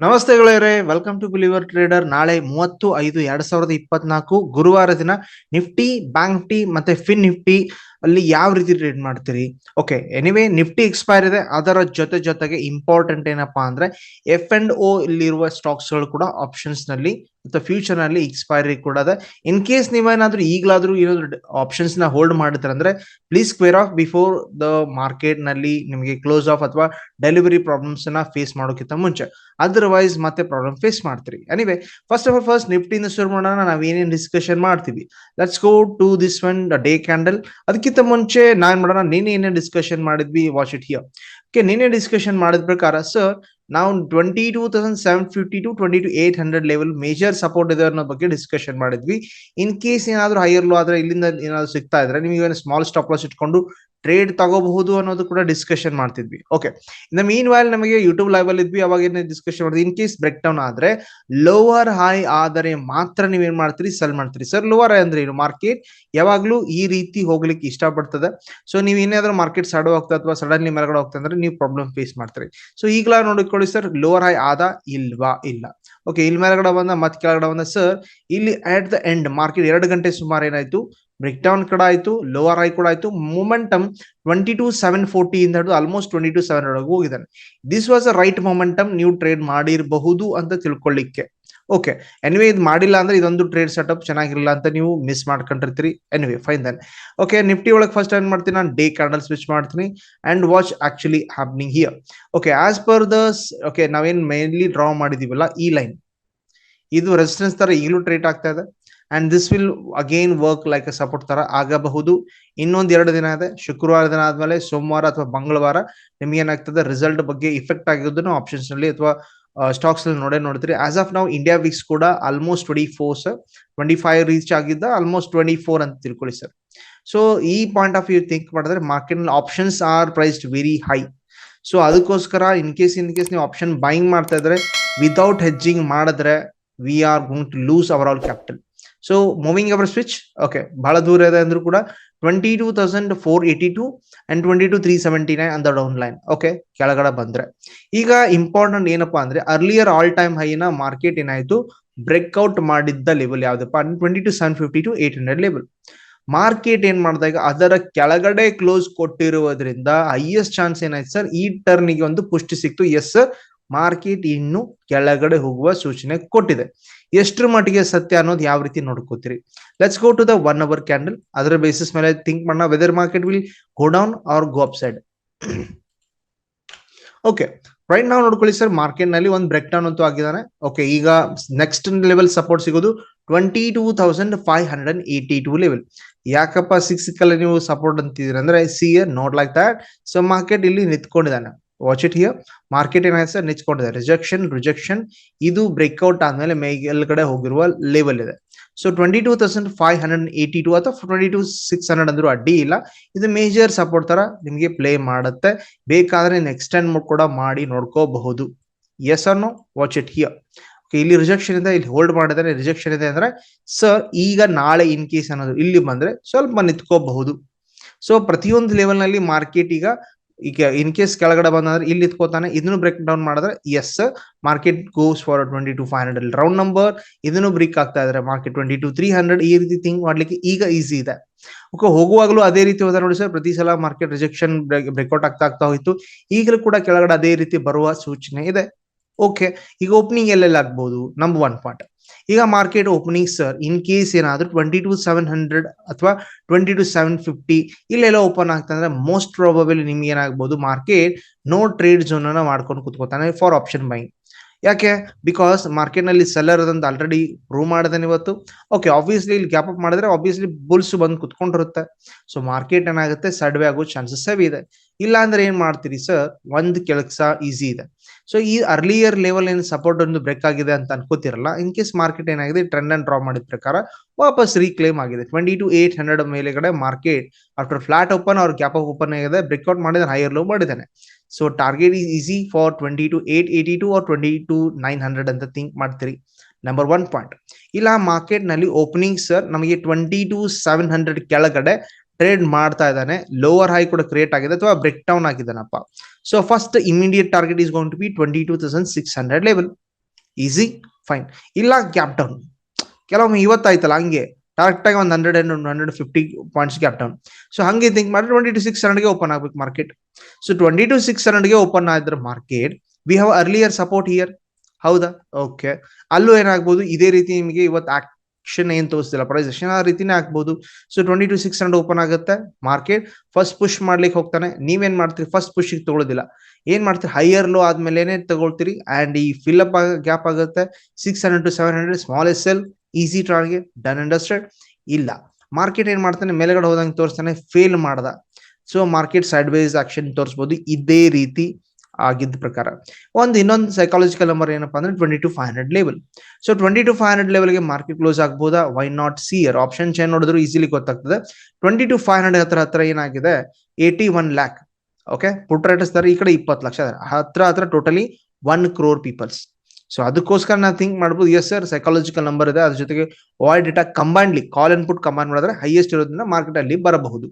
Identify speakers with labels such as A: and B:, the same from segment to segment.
A: ನಮಸ್ತೆ ಗೆಳೆಯರೆ welcome to believer trader ನಾಳೆ ಮೂವತ್ತು ಐದು ಎರಡ್ ಸಾವಿರದ ಇಪ್ಪತ್ನಾಲ್ಕು ಗುರುವಾರ ದಿನ ನಿಫ್ಟಿ ಬ್ಯಾಂಕ್ ನಿಫ್ಟಿ ಮತ್ತೆ ಫಿನ್ ನಿಫ್ಟಿ ಅಲ್ಲಿ ಯಾವ ರೀತಿ ಟ್ರೇಡ್ ಮಾಡ್ತೀರಿ? ಓಕೆ ಎನಿವೇ ನಿಫ್ಟಿ ಎಕ್ಸ್ಪೈರ್ ಇದೆ. ಅದರ ಜೊತೆ ಜೊತೆಗೆ ಇಂಪಾರ್ಟೆಂಟ್ ಏನಪ್ಪಾ ಅಂದ್ರೆ ಎಫ್ ಅಂಡ್ ಓ ಇಲ್ಲಿರುವ ಸ್ಟಾಕ್ಸ್ಗಳು ಕೂಡ ಆಪ್ಷನ್ಸ್ನಲ್ಲಿ ಮತ್ತೆ ಫ್ಯೂಚರ್ನಲ್ಲಿ ಎಕ್ಸ್ಪೈರಿ ಕೂಡ ಇದೆ. ಇನ್ ಕೇಸ್ ನೀವೇನಾದ್ರೂ ಈಗಲಾದ್ರೂ ಏನಾದ್ರು ಆಪ್ಷನ್ಸ್ನ ಹೋಲ್ಡ್ ಮಾಡಿದ್ರೆ ಅಂದ್ರೆ please square off before the ಮಾರ್ಕೆಟ್ನಲ್ಲಿ ನಿಮಗೆ ಕ್ಲೋಸ್ ಆಫ್ ಅಥವಾ ಡೆಲಿವರಿ ಪ್ರಾಬ್ಲಮ್ಸ್ನ ಫೇಸ್ ಮಾಡೋಕ್ಕಿಂತ ಮುಂಚೆ. ಅದರ್ವೈಸ್ ಮತ್ತೆ ಪ್ರಾಬ್ಲಮ್ ಫೇಸ್ ಮಾಡ್ತೀರಿ. Anyway first of all first ನಿಫ್ಟಿಯಿಂದ ಶುರು ಮಾಡೋಣ. ನಾವ್ ಏನೇನು ಡಿಸ್ಕಷನ್ ಮಾಡ್ತೀವಿ? Let's go to this one day candle ಅದಕ್ಕಿಂತ ಮುಂಚೆ ನಾನ್ ಮಾಡೋಣ, ನೀನೇ ಏನೇ ಡಿಸ್ಕಷನ್ ಮಾಡಿದ್ವಿ ವಾಚ್ ಇಟ್ ಹಿಯರ್ ಓಕೆ ನೀನೇ ಡಿಸ್ಕಷನ್ ಮಾಡಿದ ಪ್ರಕಾರ ಸರ್ ನಾವು twenty two thousand seven fifty to twenty two eight hundred level major support ಇದೆ ಅನ್ನೋ ಬಗ್ಗೆ ಡಿಸ್ಕಷನ್ ಮಾಡಿದ್ವಿ. ಇನ್ ಕೇಸ್ ಏನಾದರೂ ಹೈಯರ್ ಲೋ ಆದ್ರೆ ಇಲ್ಲಿಂದ ಏನಾದ್ರು ಸಿಗ್ತಾ ಇದ್ರೆ, ನಿಮಗೆ ಸ್ಮಾಲ್ ಸ್ಟಾಪ್ ಲಾಸ್ ಇಟ್ಕೊಂಡು ಟ್ರೇಡ್ ತಗೋಬಹುದು ಅನ್ನೋದು ಕೂಡ ಡಿಸ್ಕಷನ್ ಮಾಡ್ತಿದ್ವಿ. ಓಕೆ ಇನ್ನು ಮೀನ್ ವೈಲ್ ನಮಗೆ ಯೂಟ್ಯೂಬ್ ಲೈವ್ ಅಲ್ಲಿ ಇದ್ವಿ, ಅವಾಗ ಏನೇ ಡಿಸ್ಕಷನ್ ಮಾಡಿದ್ವಿ. ಇನ್ ಕೇಸ್ ಬ್ರೇಕ್ ಡೌನ್ ಆದ್ರೆ ಲೋವರ್ ಹೈ ಆದರೆ ಮಾತ್ರ ನೀವೇನ್ ಮಾಡ್ತೀರಿ? ಸೆಲ್ ಮಾಡ್ತೀರಿ. ಸರ್ ಲೋವರ್ ಹೈ ಅಂದ್ರೆ ಏನು? ಮಾರ್ಕೆಟ್ ಯಾವಾಗ್ಲೂ ಈ ರೀತಿ ಹೋಗ್ಲಿಕ್ಕೆ ಇಷ್ಟಪಡ್ತದೆ. ಸೊ ನೀವು ಏನಾದ್ರೂ ಮಾರ್ಕೆಟ್ ಸಡೋ ಹೋಗ್ತಾ ಅಥವಾ ಸಡನ್ಲಿ ಮೇಲ್ಗಡೆ ಹೋಗ್ತಾ ಅಂದ್ರೆ ನೀವು ಪ್ರಾಬ್ಲಮ್ ಫೇಸ್ ಮಾಡ್ತೀರಿ. ಸೊ ಈಗಲ ನೋಡಿಕೊಳ್ಳಿ ಸರ್ ಲೋವರ್ ಹೈ ಆದ ಇಲ್ವಾ? ಇಲ್ಲ. ಓಕೆ ಇಲ್ಲಿ ಮೇಲ್ಗಡೆ ಬಂದ, ಮತ್ತೆ ಕೆಳಗಡೆ ಬಂದ ಸರ್ ಇಲ್ಲಿ ಅಟ್ ದ ಎಂಡ್ ಮಾರ್ಕೆಟ್ ಎರಡು ಗಂಟೆ ಸುಮಾರು ಏನಾಯ್ತು? ಬ್ರೇಕ್ ಡೌನ್ ಕೂಡ ಆಯ್ತು ಲೋವರ್ ಐ ಕೂಡ ಆಯ್ತು momentum twenty two seven forty ಇಂದ ಹಿಡಿದು ಆಲ್ಮೋಸ್ಟ್ ಟ್ವೆಂಟಿ ಟು ಸೆವೆನ್ ಒಳಗೆ ಹೋಗಿದ್ದಾನೆ this was a right momentum ನೀವು ಟ್ರೇಡ್ ಮಾಡಿರಬಹುದು ಅಂತ ತಿಳ್ಕೊಳ್ಳಿಕ್ಕೆ ಓಕೆ ಎನಿವೆ ಇದು ಮಾಡಿಲ್ಲ ಅಂದ್ರೆ ಇದೊಂದು ಟ್ರೇಡ್ ಸೆಟಪ್ ಚೆನ್ನಾಗಿರಲ್ಲ ಅಂತ ನೀವು miss ಮಾಡ್ಕೊಂಡಿರ್ತೀರಿ. Anyway fine then okay Nifty ಒಳಗೆ ಫಸ್ಟ್ ಏನ್ ಮಾಡ್ತೀನಿ, ನಾನು ಡೇ ಕ್ಯಾಂಡಲ್ ಸ್ವಿಚ್ ಮಾಡ್ತೀನಿ and watch actually happening here okay as per the okay ನಾವೇನ್ ಮೇನ್ಲಿ ಡ್ರಾ ಮಾಡಿದೀವಲ್ಲ ಈ ಲೈನ್ ಇದು ರೆಸಿಸ್ಟೆನ್ಸ್ ತರ ಈಗಲೂ ಟ್ರೇಟ್ ಆಗ್ತಾ ಇದೆ. And this will again work like a support ತರ ಆಗಬಹುದು. ಇನ್ನೊಂದ್ ಎರಡು ದಿನ ಇದೆ. ಶುಕ್ರವಾರ ದಿನ ಆದ್ಮೇಲೆ ಸೋಮವಾರ ಅಥವಾ ಮಂಗಳವಾರ ನಿಮ್ಗೆ ಏನಾಗ್ತದೆ? ರಿಸಲ್ಟ್ ಬಗ್ಗೆ ಇಫೆಕ್ಟ್ ಆಗಿರೋದನ್ನು ಆಪ್ಷನ್ಸ್ನಲ್ಲಿ ಅಥವಾ ಸ್ಟಾಕ್ಸ್ ಅಲ್ಲಿ ನೋಡೇ ನೋಡ್ತೀರಿ. ಆಸ್ ಆಫ್ ನಾವು ಇಂಡಿಯಾ ವೀಕ್ಸ್ ಕೂಡ almost twenty four sir twenty five reach ಆಗಿದ್ದ ಆಲ್ಮೋಸ್ಟ್ ಟ್ವೆಂಟಿ ಫೋರ್ ಅಂತ ತಿಳ್ಕೊಳ್ಳಿ ಸರ್ ಸೊ ಈ ಪಾಯಿಂಟ್ ಆಫ್ ವ್ಯೂ ಥಿಂಕ್ ಮಾಡಿದ್ರೆ ಮಾರ್ಕೆಟ್ನಲ್ಲಿ options are priced very high so ಅದಕ್ಕೋಸ್ಕರ ಇನ್ ಕೇಸ್ ಇನ್ ಕೇಸ್ ನೀವು ಆಪ್ಷನ್ ಬೈಯಿಂಗ್ ಮಾಡ್ತಾ ಇದ್ರೆ ವಿತೌಟ್ ಹೆಜ್ಜಿಂಗ್ ಮಾಡಿದ್ರೆ we are going to lose our all capital so moving our switch okay ಬಹಳ ದೂರ ಇದೆ ಅಂದ್ರೂ ಕೂಡ twenty two thousand four eighty two and twenty two three seventy nine ಅಂತ ಡೌನ್ ಲೈನ್ ಓಕೆ ಕೆಳಗಡೆ ಬಂದ್ರೆ ಈಗ ಇಂಪಾರ್ಟೆಂಟ್ ಏನಪ್ಪಾ ಅಂದ್ರೆ ಅರ್ಲಿಯರ್ ಆಲ್ ಟೈಮ್ ಹೈನ ಮಾರ್ಕೆಟ್ ಏನಾಯ್ತು ಬ್ರೇಕ್ಔಟ್ ಮಾಡಿದ್ದ ಲೆವೆಲ್ ಯಾವ್ದಪ್ಪ twenty two seven fifty to eight hundred level market ಏನ್ ಮಾಡಿದಾಗ ಅದರ ಕೆಳಗಡೆ ಕ್ಲೋಸ್ ಕೊಟ್ಟಿರುವುದರಿಂದ ಹೈಯೆಸ್ಟ್ ಚಾನ್ಸ್ ಏನಾಯ್ತು ಸರ್ ಈ ಟರ್ನಿಗೆ ಒಂದು ಪುಷ್ಟಿ ಸಿಕ್ತು ಎಸ್ ಮಾರ್ಕೆಟ್ ಇನ್ನು ಕೆಳಗಡೆ ಹೋಗುವ ಸೂಚನೆ ಕೊಟ್ಟಿದೆ ಎಷ್ಟರ ಮಟ್ಟಿಗೆ ಸತ್ಯ ಅನ್ನೋದು ಯಾವ ರೀತಿ ನೋಡ್ಕೋತೀರಿ? Let's go to the one hour candle ಅದರ ಬೇಸಿಸ್ ಮೇಲೆ ಥಿಂಕ್ ಮಾಡೋಣ. Whether market will go down or go upside okay right ನಾವು ನೋಡ್ಕೊಳ್ಳಿ ಸರ್ ಮಾರ್ಕೆಟ್ನಲ್ಲಿ ಒಂದು ಬ್ರೇಕ್ ಡೌನ್ ಅಂತೂ ಆಗಿದ್ದಾನೆ. ಓಕೆ ಈಗ ನೆಕ್ಸ್ಟ್ ಲೆವೆಲ್ ಸಪೋರ್ಟ್ ಸಿಗೋದು twenty two thousand five hundred eighty two level ಯಾಕಪ್ಪ ಸಿಕ್ಸ್ ಸಿಕ್ಕಲ್ಲ ನೀವು ಸಪೋರ್ಟ್ ಅಂತಿದ್ರಿ ಅಂದ್ರೆ see note like that so market ಇಲ್ಲಿ ನಿಂತ್ಕೊಂಡಿದ್ದಾನೆ. ವಾಚ್ ಇಟ್ ಹಿಯರ್ ಮಾರ್ಕೆಟ್ ಏನಾಯ್ತು ನೆಚ್ಕೊಂಡಿದೆ ರಿಜೆಕ್ಷನ್ ರಿಜೆಕ್ಷನ್ ಇದು ಬ್ರೇಕ್ಔಟ್ ಆದ್ಮೇಲೆ ಮೇಲ್ಗಡೆ ಹೋಗಿರುವ ಲೆವೆಲ್ ಇದೆ. So twenty two thousand five hundred eighty two ಅಥವಾ ಟ್ವೆಂಟಿ ಟು ಸಿಕ್ಸ್ ಹಂಡ್ರೆಡ್ ಅಂದ್ರೂ ಅಡ್ಡಿ ಇಲ್ಲ. ಇದು ಮೇಜರ್ ಸಪೋರ್ಟ್ ತರ ನಿಮಗೆ ಪ್ಲೇ ಮಾಡುತ್ತೆ. ಬೇಕಾದ್ರೆ ಎಕ್ಸ್ಟೆಂಡ್ ಕೂಡ ಮಾಡಿ ನೋಡ್ಕೋಬಹುದು. ಎಸ್ ಅನ್ನೋ ವಾಚ್ ಇಟ್ ಹಿಯರ್ ಇಲ್ಲಿ ರಿಜೆಕ್ಷನ್ ಇದೆ, ಇಲ್ಲಿ ಹೋಲ್ಡ್ ಮಾಡಿದ್ರೆ ರಿಜೆಕ್ಷನ್ ಇದೆ ಅಂದ್ರೆ ಸರ್ ಈಗ ನಾಳೆ ಇನ್ ಕೇಸ್ ಅನ್ನೋದು ಇಲ್ಲಿ ಬಂದ್ರೆ ಸ್ವಲ್ಪ ನಿಂತ್ಕೋಬಹುದು. ಸೊ ಪ್ರತಿಯೊಂದು ಲೆವೆಲ್ನಲ್ಲಿ ಮಾರ್ಕೆಟ್ ಈಗ ಈಗ ಇನ್ ಕೇಸ್ ಕೆಳಗಡೆ ಬಂದ್ರೆ ಇಲ್ಲಿ ಇತ್ಕೋತಾನೆ ಇದನ್ನು ಬ್ರೇಕ್ ಡೌನ್ ಮಾಡಿದ್ರೆ yes market goes for twenty two five hundred round number ಇದನ್ನು ಬ್ರೇಕ್ ಆಗ್ತಾ ಇದ್ರೆ market twenty two three hundred ಈ ರೀತಿ ಥಿಂಕ್ ಮಾಡ್ಲಿಕ್ಕೆ ಈಗ ಈಸಿ ಇದೆ. ಓಕೆ ಹೋಗುವಾಗಲೂ ಅದೇ ರೀತಿ ಹೋದ ನೋಡಿ ಸರ್ ಪ್ರತಿ ಸಲ ಮಾರ್ಕೆಟ್ ರಿಜೆಕ್ಷನ್ ಬ್ರೇಕ್ಔಟ್ ಆಗ್ತಾ ಆಗ್ತಾ ಹೋಯ್ತು. ಈಗಲೂ ಕೂಡ ಕೆಳಗಡೆ ಅದೇ ರೀತಿ ಬರುವ ಸೂಚನೆ ಇದೆ. ಓಕೆ ಈಗ ಓಪನಿಂಗ್ ಎಲ್ಲೆಲ್ಲ ಆಗ್ಬಹುದು ನಂಬರ್ ಒನ್ ಪಾಯಿಂಟ್ ಈಗ market opening sir in case ಏನಾದ್ರೂ ಟ್ವೆಂಟಿ ಟು ಸೆವೆನ್ ಹಂಡ್ರೆಡ್ ಅಥವಾ ಟ್ವೆಂಟಿ ಟು ಸೆವೆನ್ ಫಿಫ್ಟಿ ಇಲ್ಲೆಲ್ಲ ಓಪನ್ ಆಗ್ತಂದ್ರೆ ಮೋಸ್ಟ್ ಪ್ರಾಬಬಲಿ ನಿಮ್ಗೆ ಏನಾಗ್ಬೋದು ಮಾರ್ಕೆಟ್ ನೋ ಟ್ರೇಡ್ ಝೋನ್ ಅನ್ನ ಮಾಡ್ಕೊಂಡು ಕುತ್ಕೋತಾನೆ ಫಾರ್ ಆಪ್ಷನ್ ಬೈಂಗ್ ಯಾಕೆ? ಬಿಕಾಸ್ ಮಾರ್ಕೆಟ್ನಲ್ಲಿ ಸೆಲ್ಲರ್ ಅದಂತ ಆಲ್ರೆಡಿ ಪ್ರೂವ್ ಮಾಡಿದಾನೆ ಇವತ್ತು. ಓಕೆ ಆಬ್ವಿಯಸ್ಲಿ ಇಲ್ಲಿ ಗ್ಯಾಪ್ ಅಪ್ ಮಾಡಿದ್ರೆ ಆಬ್ವಿಯಸ್ಲಿ ಬುಲ್ಸ್ ಬಂದು ಕುತ್ಕೊಂಡಿರುತ್ತೆ. ಸೊ ಮಾರ್ಕೆಟ್ ಏನಾಗುತ್ತೆ? ಸಡ್ವೆ ಆಗೋ ಚಾನ್ಸಸ್ ಇದೆ. ಇಲ್ಲ ಅಂದ್ರೆ ಏನ್ ಮಾಡ್ತೀರಿ ಸರ್ ಒಂದ್ ಕೆಲಸ ಈಸಿ ಇದೆ. ಸೊ ಈ ಅರ್ಲಿಯರ್ ಲೆವೆಲ್ ಏನ್ ಸಪೋರ್ಟ್ ಒಂದು ಬ್ರೇಕ್ ಆಗಿದೆ ಅಂತ ಅನ್ಕೋತಿರಲ್ಲ ಇನ್ ಕೇಸ್ ಮಾರ್ಕೆಟ್ ಏನಾಗಿದೆ ಟ್ರೆಂಡ್ ಅಂಡ್ ಡ್ರಾ ಮಾಡಿದ ಪ್ರಕಾರ ವಾಪಸ್ ರೀಕ್ಲೇಮ್ ಆಗಿದೆ. ಟ್ವೆಂಟಿ ಟು ಏಟ್ ಹಂಡ್ರೆಡ್ ಮೇಲೆಗಡೆ ಮಾರ್ಕೆಟ್ ಆಫ್ಟರ್ ಫ್ಲಾಟ್ ಓಪನ್ ಅವ್ರ ಗ್ಯಾಪ್ ಆಫ್ ಓಪನ್ ಆಗಿದೆ ಬ್ರೇಕ್ಔಟ್ ಮಾಡಿದ್ರೆ ಹೈಯರ್ ಲೋ ಮಾಡಿದ್ದಾನೆ. So target is easy for twenty two eight eighty two or twenty two nine hundred ಅಂತ ಥಿಂಕ್ ಮಾಡ್ತೀರಿ. Number one point ಇಲ್ಲ ಮಾರ್ಕೆಟ್ನಲ್ಲಿ opening sir ನಮಗೆ twenty two seven hundred ಕೆಳಗಡೆ trade ಮಾಡ್ತಾ ಇದ್ದಾನೆ ಲೋವರ್ ಹೈ ಕೂಡ ಕ್ರಿಯೇಟ್ ಆಗಿದೆ ಅಥವಾ break down ಆಗಿದ್ದಾನಪ್ಪ. So first immediate target is going to be twenty two thousand six hundred level easy fine ಇಲ್ಲ ಗ್ಯಾಪ್ ಡೌನ್ ಕೆಲವೊಮ್ಮೆ ಇವತ್ತಾಯ್ತಲ್ಲ, ಹಂಗೆ. ಡೈರೆಕ್ಟ್ ಆಗಿ ಒಂದು hundred and hundred fifty points gap down so ಹಂಗೆ ಥಿಂಕ್ ಮಾಡಿ ಟ್ವೆಂಟಿ ಟು ಸಿಕ್ಸ್ ಹಂಡ್ರೆಡ್ಗೆ open ಆಗ್ಬೇಕು market so twenty two six ಹಂಡ್ರೆಡ್ಗೆ open ಆದ್ರೆ market we have earlier support here ಹೌದಾ? ಓಕೆ ಅಲ್ಲೂ ಏನಾಗ್ಬೋದು? ಇದೇ ರೀತಿ ನಿಮಗೆ ಇವತ್ತು ಆಕ್ಷನ್ ಏನ್ ತೋರಿಸ್ತಿಲ್ಲ ಪ್ರೈಸ್ ಆಕ್ಷನ್ ಆ ರೀತಿನೇ ಆಗ್ಬೋದು so twenty two six hundred open ಆಗುತ್ತೆ ಮಾರ್ಕೆಟ್ ಫಸ್ಟ್ ಪುಷ್ ಮಾಡ್ಲಿಕ್ಕೆ ಹೋಗ್ತಾನೆ. ನೀವೇನ್ ಮಾಡ್ತೀರಿ? ಫಸ್ಟ್ ಪುಷ್ ತಗೊಳ್ಳೋದಿಲ್ಲ. ಏನ್ ಮಾಡ್ತೀರಿ? ಹೈಯರ್ ಲೋ ಆದ್ಮೇಲೆ ತಗೊಳ್ತೀರಿ. ಅಂಡ್ ಈ ಫಿಲ್ ಅಪ್ ಗ್ಯಾಪ್ ಆಗುತ್ತೆ. Six hundred to seven hundred small S L easy target done understood ಇಲ್ಲ. ಮಾರ್ಕೆಟ್ ಏನ್ ಮಾಡ್ತಾನೆ? ಮೇಲೆಗಡೆ ಹೋದಂಗೆ ತೋರಿಸ್ತಾನೆ ಫೇಲ್ ಮಾಡ್ದ. So market sideways action ತೋರಿಸಬಹುದು ಇದೇ ರೀತಿ. ಆಗಿದ್ದ ಪ್ರಕಾರ. ಒಂದು ಇನ್ನೊಂದು ಸೈಕಾಲಜಿಕಲ್ ನಂಬರ್ ಏನಪ್ಪಾ ಅಂದ್ರೆ twenty two five hundred level so twenty two five hundred ಲೆವೆಲ್ಗೆ ಮಾರ್ಕೆಟ್ ಕ್ಲೋಸ್ ಆಗ್ಬೋದಾ? Why not see your option chain ನೋಡಿದ್ರು ಈಸಿಲಿ ಗೊತ್ತಾಗ್ತದೆ. ಟ್ವೆಂಟಿ ಟು ಫೈವ್ ಹಂಡ್ರೆಡ್ ಹತ್ರ ಹತ್ರ ಏನಾಗಿದೆ? Eighty one lakh okay put ತರ ಈ ಕಡೆ ಇಪ್ಪತ್ತು ಲಕ್ಷ. ಹತ್ರ ಹತ್ರ totally one crore peoples so ಅದಕ್ಕೋಸ್ಕರ ನಾನು ಥಿಂಕ್ ಮಾಡ್ಬೋದು ಎಸ್ ಸರ್ ಸೈಕಾಲಜಿಕಲ್ ನಂಬರ್ ಇದೆ. ಅದ್ರ ಜೊತೆಗೆ why data combinedly call and put combine ಮಾಡಿದ್ರೆ ಹೈಯೆಸ್ಟ್ ಇರೋದ್ರಿಂದ ಮಾರ್ಕೆಟ್ ಅಲ್ಲಿ ಬರಬಹುದು.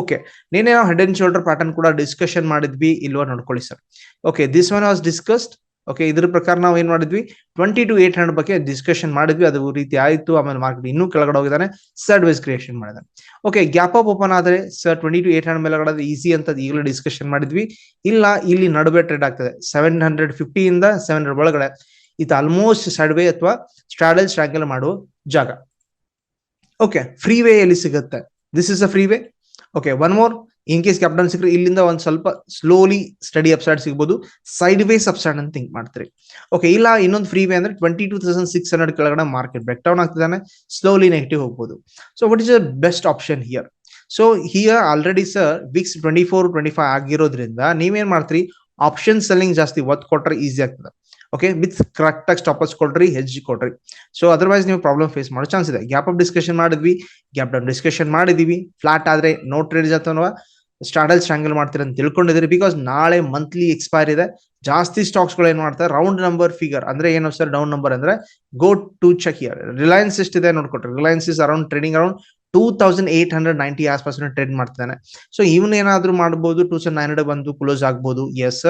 A: ಓಕೆ ನೀನೇ ನಾವು ಹೆಡ್ ಅಂಡ್ ಶೋಲ್ಡರ್ ಪ್ಯಾಟರ್ನ್ ಕೂಡ ಡಿಸ್ಕಷನ್ ಮಾಡಿದ್ವಿ, ಇಲ್ವಾ ನೋಡ್ಕೊಳ್ಳಿ sir okay this one was discussed okay ಇದ್ರ ಪ್ರಕಾರ ನಾವು ಏನ್ ಮಾಡಿದ್ವಿ? ಟ್ವೆಂಟಿ ಟು ಏಟ್ ಹಂಡ್ರೆಡ್ ಬಗ್ಗೆ ಡಿಸ್ಕಷನ್ ಮಾಡಿದ್ವಿ. ಅದು ರೀತಿ ಆಯಿತು, ಆಮೇಲೆ ಮಾರ್ಕೆಟ್ ಇನ್ನೂ ಕೆಳಗಡೆ ಹೋಗಿದ್ದಾನೆ ಸರ್ಡ್ ವೈಸ್ ಕ್ರಿಯೇಷನ್ ಮಾಡಿದಾನೆ. ಓಕೆ ಗ್ಯಾಪ್ ಅಪ್ ಓಪನ್ ಆದ್ರೆ sir twenty two eight hundred ಮೇಲೆ ಈಸಿ ಅಂತ ಈಗಲೇ ಡಿಸ್ಕಷನ್ ಮಾಡಿದ್ವಿ. ಇಲ್ಲ, ಇಲ್ಲಿ ನಡುವೆ ಟ್ರೇಡ್ ಆಗ್ತದೆ. ಸೆವೆನ್ ಹಂಡ್ರೆಡ್ ಫಿಫ್ಟಿಯಿಂದ ಸೆವೆನ್ ಹಂಡ್ರೆಡ್ ಒಳಗಡೆ. ಇದು ಆಲ್ಮೋಸ್ಟ್ ಸೈಡ್ ವೇ ಅಥವಾ ಸ್ಟ್ರಾಡಲ್ ಸ್ಟ್ರಾಂಗಲ್ ಮಾಡುವ ಜಾಗ. ಓಕೆ ಫ್ರೀ ವೇ ಎಲ್ಲಿ ಸಿಗುತ್ತೆ. This is a free way okay one more in case captain ಸಿಕ್ಕರೆ, ಇಲ್ಲಿಂದ ಒಂದ್ ಸ್ವಲ್ಪ ಸ್ಲೋಲಿ ಸ್ಟಡಿ ಅಪ್ಸೈಡ್ ಸಿಗ್ಬೋದು. ಸೈಡ್ ವೇಸ್ ಅಪ್ಸೈಡ್ ಅಂತ ಥಿಂಕ್ ಮಾಡ್ತೀರಿ. ಓಕೆ ಇಲ್ಲ, ಇನ್ನೊಂದು ಫ್ರೀ ವೇ ಅಂದ್ರೆ twenty two thousand six hundred ಕೆಳಗಡೆ ಮಾರ್ಕೆಟ್ ಬ್ರೇಕ್ ಡೌನ್ ಆಗ್ತಿದ್ದಾನೆ ಸ್ಲೋಲಿ ನೆಗೆಟಿವ್ ಹೋಗ್ಬೋದು. So what is a best option here so here already sir VIX twenty four twenty five ಆಗಿರೋದ್ರಿಂದ ನೀವೇನ್ ಮಾಡ್ತೀರಿ? ಆಪ್ಷನ್ ಸೆಲ್ಲಿಂಗ್ ಜಾಸ್ತಿ ಒತ್ತು ಕೊಟ್ರೆ ಈಸಿ ಆಗ್ತದೆ. ಓಕೆ ವಿತ್ ಕರೆಕ್ಟ್ ಆಗಿ ಸ್ಟಾಪಸ್ ಕೊಡ್ರಿ ಹೆಜ್ ಕೊಡ್ರಿ ಸೊ ಅದರ್ವೈಸ್ ನೀವು ಪ್ರಾಬ್ಲಮ್ ಫೇಸ್ ಮಾಡೋ ಚಾನ್ಸ್ ಇದೆ. ಗ್ಯಾಪ್ ಅಪ್ ಡಿಸ್ಕಷನ್ ಮಾಡಿದ್ವಿ ಗ್ಯಾಪ್ ಡೌನ್ ಡಿಸ್ಕಷನ್ ಮಾಡಿದೀವಿ ಫ್ಲಾಟ್ ಆದ್ರೆ ನೋ ಟ್ರೇಡ್ ಅಥವಾ ಸ್ಟಾರ್ಟಲ್ ಸ್ಟ್ರಾಂಗಲ್ ಮಾಡ್ತೀರ ಅಂತ ತಿಳ್ಕೊಂಡಿದ್ರಿ ಬಿಕಾಸ್ ನಾಳೆ ಮಂತ್ಲಿ ಎಕ್ಸ್ಪೈರ್ ಇದೆ. ಜಾಸ್ತಿ ಸ್ಟಾಕ್ಸ್ಗಳು ಏನ್ ಮಾಡ್ತಾರೆ? ರೌಂಡ್ ನಂಬರ್ ಫಿಗರ್ ಅಂದ್ರೆ ಏನು ಸರ್? ಡೌನ್ ನಂಬರ್ ಅಂದ್ರೆ go to check here Reliance ಎಷ್ಟಿದೆ ನೋಡ್ಕೊಟ್ರಿ? Reliance is around trading around two thousand eight hundred ninety ಆಸ್ಪಾಸ್ trade ಮಾಡ್ತಾನೆ ಸೊ ಇವನ್ ಏನಾದ್ರೂ ಮಾಡಬಹುದು ಟೂ ತೌಸಂಡ್ ನೈನ್ ಹಂಡ್ರೆಡ್ ಬಂದು ಕ್ಲೋಸ್ ಆಗಬಹುದು ಎಸ್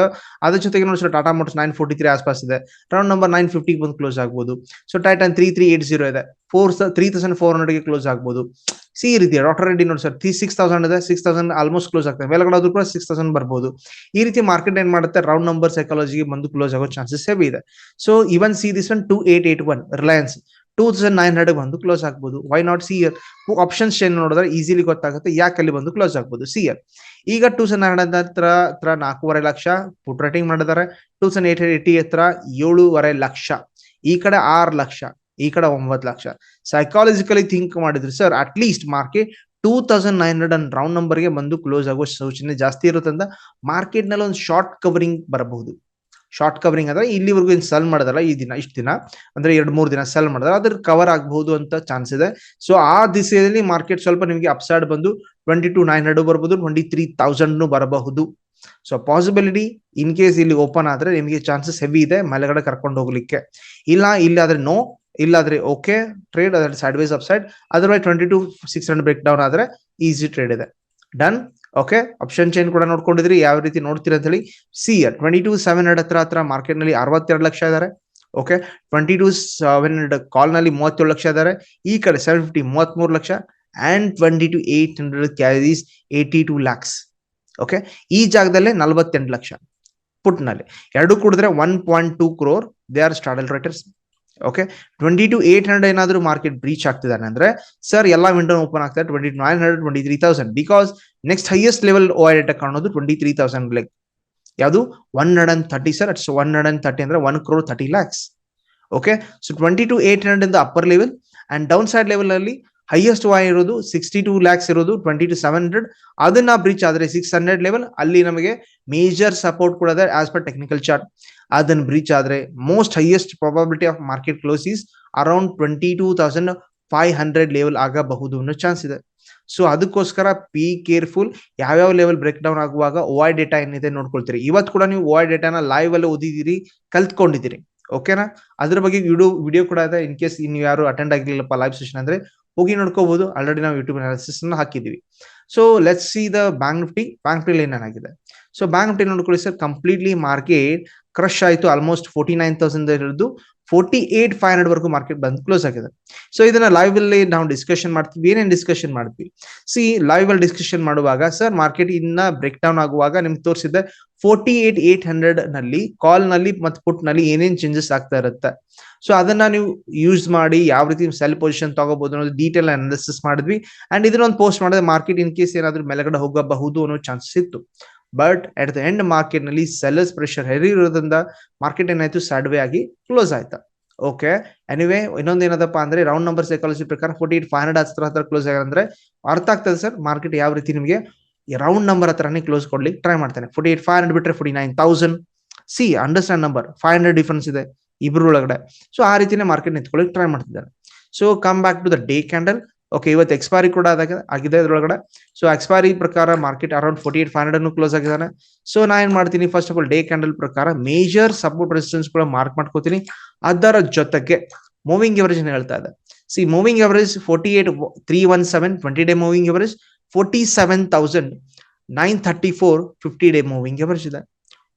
A: ಅದ್ರ ಜೊತೆಗೆ ನೋಡಿ Tata Motors nine forty three ಆಸ್ಪಾಸ್ ಇದೆ. ರೌಂಡ್ ನಂಬರ್ ನೈನ್ ಫಿಫ್ಟಿಗೆ ಬಂದು ಕ್ಲೋಸ್ ಆಗಬಹುದು so Titan three three eight zero ಇದೆ. ಫೋರ್ ತ್ರೀ ತೌಸಂಡ್ ಫೋರ್ ಹಂಡ್ರೆಡ್ಗೆ ಕ್ಲೋಸ್ ಆಗಬಹುದು ಸಿ ರೀತಿ ಡಾಕ್ಟರ್ ರೆಡ್ಡಿ ನೋಡಿ ಸರ್ ತ್ರೀ ಸಿಕ್ಸ್ ತೌಸಂಡ್ ಇದೆ ಸಿಕ್ಸ್ ತೌಸಂಡ್ ಆಲ್ಮೋಸ್ಟ್ ಕ್ಲೋಸ್ ಆಗ್ತದೆ. ಮೇಲ್ಗಡೆ ಕೂಡ ಸಿಕ್ಸ್ ತೌಸಂಡ್ ಬರ್ಬೋದು. ಈ ರೀತಿ ಮಾರ್ಕೆಟ್ ಏನ್ ಮಾಡುತ್ತೆ? ರೌಂಡ್ ನಂಬರ್ ಸೈಕಾಲಜಿಗೆ ಬಂದು ಕ್ಲೋಸ್ ಆಗೋ ಚಾನ್ಸಸ್ ಹೆವಿ ಇದೆ. So even see this one two eight eight one Reliance two thousand nine hundred ಬಂದು ಕ್ಲೋಸ್ ಆಗ್ಬೋದು. Why not see options change ನೋಡಿದ್ರೆ ಈಸಿಲಿ ಗೊತ್ತಾಗುತ್ತೆ ಯಾಕೆ ಅಲ್ಲಿ ಬಂದು ಕ್ಲೋಸ್ ಆಗ್ಬೋದು. ಸಿ ಈಗ ಟೂ ತೌಸಂಡ್ ನೈನ್ ಹಂಡ್ರೆಡ್ ಹತ್ರ ಹತ್ರ ನಾಲ್ಕೂವರೆ ಲಕ್ಷ ಪುಟ್ ರೇಟಿಂಗ್ ಮಾಡಿದ್ದಾರೆ. ಟೂ ತೌಸಂಡ್ ಏಟ್ ಏಟಿ ಹತ್ರ ಏಳೂವರೆ ಲಕ್ಷ. ಈ ಕಡೆ ಆರು ಲಕ್ಷ, ಈ ಕಡೆ ಒಂಬತ್ತು ಲಕ್ಷ. ಸೈಕಾಲಜಿಕಲಿ ಥಿಂಕ್ ಮಾಡಿದ್ರೆ sir at least market two thousand nine hundred and round ನಂಬರ್ಗೆ ಬಂದು ಕ್ಲೋಸ್ ಆಗೋ ಸೂಚನೆ ಜಾಸ್ತಿ ಇರುತ್ತಂತ ಮಾರ್ಕೆಟ್ನಲ್ಲಿ ಒಂದು ಶಾರ್ಟ್ ಕವರಿಂಗ್ ಬರಬಹುದು ಶಾರ್ಟ್ ಕವರಿಂಗ್ ಅಂದ್ರೆ ಇಲ್ಲಿವರೆಗೂ ಏನು ಸೆಲ್ ಮಾಡೋದಲ್ಲ, ಈ ದಿನ, ಇಷ್ಟು ದಿನ, ಅಂದ್ರೆ ಎರಡು ಮೂರು ದಿನ ಸೆಲ್ ಮಾಡಿದ್ರೆ ಅದ್ರ ಕವರ್ ಆಗಬಹುದು ಅಂತ ಚಾನ್ಸ್ ಇದೆ. ಸೊ ಆ ದಿಸೆಯಲ್ಲಿ ಮಾರ್ಕೆಟ್ ಸ್ವಲ್ಪ ನಿಮಗೆ ಅಪ್ಸೈಡ್ ಬಂದು ಟ್ವೆಂಟಿ ಟು ನೈನ್ ಹಂಡ್ರೆಡ್ ಬರ್ಬೋದು ಟ್ವೆಂಟಿ ತ್ರೀ ತೌಸಂಡ್ ಬರಬಹುದು. ಸೊ ಪಾಸಿಬಿಲಿಟಿ ಇನ್ ಕೇಸ್ ಇಲ್ಲಿ ಓಪನ್ ಆದ್ರೆ ನಿಮಗೆ ಚಾನ್ಸಸ್ ಹೆವಿ ಇದೆ, ಮೇಲೆಗಡೆ ಕರ್ಕೊಂಡು ಹೋಗ್ಲಿಕ್ಕೆ. ಇಲ್ಲ, ಇಲ್ಲಾದ್ರೆ ನೋ ಇಲ್ಲಾದ್ರೆ ಓಕೆ ಟ್ರೇಡ್ ಅದ್ರ sideways upside otherwise twenty two six hundred break down ಆದ್ರೆ ಈಸಿ ಟ್ರೇಡ್ ಇದೆ. ಡನ್ ಓಕೆ ಆಪ್ಷನ್ ಚೈನ್ ಕೂಡ ನೋಡ್ಕೊಂಡಿದ್ರಿ, ಯಾವ ರೀತಿ ನೋಡ್ತೀರಾ ಅಂತ ಹೇಳಿ see twenty two seven hundred ಹತ್ರ ಹತ್ರ ಮಾರ್ಕೆಟ್ನಲ್ಲಿ ಅರವತ್ತೆರಡು ಲಕ್ಷ ಇದಾರೆ. Okay twenty two seven hundred ಕಾಲ್ನಲ್ಲಿ ಮೂವತ್ತೇಳು ಲಕ್ಷ ಇದ್ದಾರೆ ಈ ಕಡೆ ಸೆವೆನ್ ಫಿಫ್ಟಿ ಮೂವತ್ಮೂರು lakh and twenty two eight hundred carries eighty two lakhs okay ಈ ಜಾಗದಲ್ಲೇ ನಲವತ್ತೆಂಟು ಲಕ್ಷ ಪುಟ್ನಲ್ಲಿ ಎರಡು ಕೂಡಿದ್ರೆ one point two crore they are straddle writers okay twenty two eight hundred ಏನಾದರೂ ಮಾರ್ಕೆಟ್ ಬ್ರೀಚ್ ಆಗ್ತಿದ್ದಾನೆ ಅಂದ್ರೆ ಸರ್ ಎಲ್ಲ ವಿಂಡೋ ಓಪನ್ ಆಗ್ತದೆ twenty nine hundred twenty three thousand because next highest level O attack ಕಾಣೋದು ಟ್ವೆಂಟಿ ತ್ರೀ ತೌಸಂಡ್ ಲೈಕ್ ಯಾವುದು? One hundred and thirty sir it's one hundred and thirty ಅಂದ್ರೆ one crore thirty lakhs okay so twenty two eight hundred ಇಂದ upper level and down side level ಅಲ್ಲಿ highest Y ಇರೋದು sixty two lakhs ಇರೋದು twenty two seven hundred ಅದನ್ನ breach ಆದ್ರೆ six hundred level ಅಲ್ಲಿ ನಮಗೆ major support ಕೂಡ ಆಸ್ ಪರ್ ಟೆಕ್ನಿಕಲ್ ಚಾರ್ಟ್ ಅದನ್ನ ಬ್ರೀಚ್ ಆದ್ರೆ most highest probability of market close is around twenty two thousand five hundred level ಆಗಬಹುದು ಅನ್ನೋ ಚಾನ್ಸ್ ಇದೆ. ಸೊ ಅದಕ್ಕೋಸ್ಕರ ಪಿ ಕೇರ್ಫುಲ್ ಯಾವ್ಯಾವ ಲೆವೆಲ್ ಬ್ರೇಕ್ ಡೌನ್ ಆಗುವಾಗ ಓ ಡೇಟಾ ಏನಿದೆ ನೋಡ್ಕೊಳ್ತೀರಿ. ಇವತ್ತು ಕೂಡ ನೀವು ಓ ಡೇಟಾನ ಲೈವ್ ಅಲ್ಲಿ ಓದಿದಿರಿ ಕಲ್ತ್ಕೊಂಡಿದ್ದೀರಿ. ಓಕೆನಾ ಅದ್ರ ಬಗ್ಗೆ ವಿಡಿಯೋ ವಿಡಿಯೋ ಕೂಡ ಇದೆ. ಇನ್ ಕೇಸ್ ಇನ್ನು ಯಾರು ಅಟೆಂಡ್ ಆಗಿರ್ಲಿಲ್ಲಪ್ಪ ಲೈವ್ ಸೆಷನ್ ಅಂದ್ರೆ ಹೋಗಿ ನೋಡ್ಕೋಬಹುದು ಆಲ್ರೆಡಿ ನಾವು ಯೂಟ್ಯೂಬ್ ಅನಾಲಿಸಿಸ್ ಹಾಕಿದೀವಿ so let's see the bank Nifty bank Nifty ಏನಾಗಿದೆ? ಸೊ ಬ್ಯಾಂಕ್ ನಿಫ್ಟಿ ನೋಡ್ಕೊಳ್ಳಿ ಸರ್ ಕಂಪ್ಲೀಟ್ಲಿ ಮಾರ್ಕೆಟ್ ಕ್ರಶ್ ಆಯಿತು ಆಲ್ಮೋಸ್ಟ್ ಫೋರ್ಟಿ ನೈನ್ ತೌಸಂಡ್ ಹಿಡಿದು ಫೋರ್ಟಿ ಏಟ್ ಫೈವ್ ಹಂಡ್ರೆಡ್ ವರೆಗೂ ಮಾರ್ಕೆಟ್ ಬಂದು ಕ್ಲೋಸ್ ಆಗಿದೆ. ಸೊ ಇದನ್ನ ಲೈವ್ ಅಲ್ಲಿ ನಾವು ಡಿಸ್ಕಷನ್ ಮಾಡ್ತೀವಿ. ಏನೇನು ಡಿಸ್ಕಷನ್ ಮಾಡ್ತೀವಿ? ಸಿ ಲೈವ್ ಅಲ್ಲಿ ಡಿಸ್ಕಷನ್ ಮಾಡುವಾಗ ಸರ್ ಮಾರ್ಕೆಟ್ ಇನ್ನ ಬ್ರೇಕ್ ಡೌನ್ ಆಗುವಾಗ ನಿಮ್ಗೆ ತೋರಿಸಿದ್ದೆ ಫೋರ್ಟಿ ಏಟ್ ಏಟ್ ಹಂಡ್ರೆಡ್ನಲ್ಲಿ ಕಾಲ್ನಲ್ಲಿ ಮತ್ತು ಪುಟ್ನಲ್ಲಿ ಏನೇನ್ ಚೇಂಜಸ್ ಆಗ್ತಾ ಇರುತ್ತೆ. ಸೊ ಅದನ್ನ ನೀವು ಯೂಸ್ ಮಾಡಿ ಯಾವ ರೀತಿ ಸೆಲ್ ಪೊಸಿಷನ್ ತಗೋಬಹುದು ಅನ್ನೋದು ಡೀಟೇಲ್ ಅನಾಲಿಸಿಸ್ ಮಾಡಿದ್ವಿ. ಅಂಡ್ ಇದನ್ನೊಂದು ಪೋಸ್ಟ್ ಮಾಡಿದ್ರೆ ಮಾರ್ಕೆಟ್ ಇನ್ ಕೇಸ್ ಏನಾದ್ರೂ ಮೇಲೆಗಡೆ ಹೋಗಬಹುದು ಅನ್ನೋ ಚಾನ್ಸಸ್ ಇತ್ತು ಬಟ್ ಅಟ್ ದ ಎಂಡ್ ಮಾರ್ಕೆಟ್ನಲ್ಲಿ ಸೆಲ್ಲರ್ಸ್ ಪ್ರೆಷರ್ ಹೆರಿ ಇರೋದ್ರಿಂದ ಮಾರ್ಕೆಟ್ ಏನಾಯ್ತು? ಸ್ಯಾಡ್ವೇ ಆಗಿ ಕ್ಲೋಸ್ ಆಯ್ತಾ. ಓಕೆ ಎನಿವೆ ಇನ್ನೊಂದು ಏನದಪ್ಪ ಅಂದ್ರೆ ರೌಂಡ್ ನಂಬರ್ ಸೈಕಾಲಜಿ ಪ್ರಕಾರ ಫೋರ್ಟಿ ಏಟ್ ಫೈವ್ ಹಂಡ್ರೆಡ್ ಹತ್ರ ಹತ್ರ ಕ್ಲೋಸ್ ಆಗಿದೆ ಅಂದ್ರೆ ಅರ್ಥ ಆಗ್ತದೆ ಸರ್ ಮಾರ್ಕೆಟ್ ಯಾವ ರೀತಿ ನಿಮಗೆ ರೌಂಡ್ ನಂಬರ್ ಹತ್ರನೇ ಕ್ಲೋಸ್ ಕೊಡ್ಲಿಕ್ಕೆ ಟ್ರೈ ಮಾಡ್ತಾನೆ. ಫೋರ್ಟಿ ಏಟ್ ಫೈವ್ ಹಂಡ್ರೆಡ್ ಬಿಟ್ರೆ forty nine thousand see understand number five hundred difference ಇದೆ ಇಬ್ಬರು ಒಳಗಡೆ. ಸೊ ಆ ರೀತಿನೇ ಮಾರ್ಕೆಟ್ ನಿಂತ್ಕೊಳ್ಳಿಕ್ಕೆ ಟ್ರೈ ಮಾಡ್ತಿದ್ದಾರೆ. So come back to the day candle okay ಇವತ್ತು ಎಕ್ಸ್ಪೈರಿ ಕೂಡ ಆದಾಗ ಆಗಿದೆ ಅದ್ರೊಳಗಡೆ. ಸೊ ಎಕ್ಸ್ಪೈರಿ ಪ್ರಕಾರ market around forty eight five hundred close ಆಗಿದ್ದಾನೆ. ಸೊ ನಾ ಏನ್ ಮಾಡ್ತೀನಿ? First of all day candle ಪ್ರಕಾರ ಮೇಜರ್ ಸಪೋರ್ಟ್ ರೆಸಿಸ್ಟೆನ್ಸ್ ಕೂಡ ಮಾರ್ಕ್ ಮಾಡ್ಕೋತೀನಿ. ಅದರ ಜೊತೆಗೆ ಮೂವಿಂಗ್ ಎವರೇಜ್ ಹೇಳ್ತಾ ಇದೆ see moving average forty eight three one seven twenty day moving average forty seven thousand nine thirty four fifty day moving average ಇದೆ.